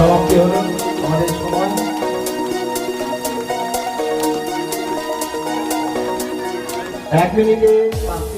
সমাপ্তি হল আমাদের সময়। এক মিনিটে পাঁচটি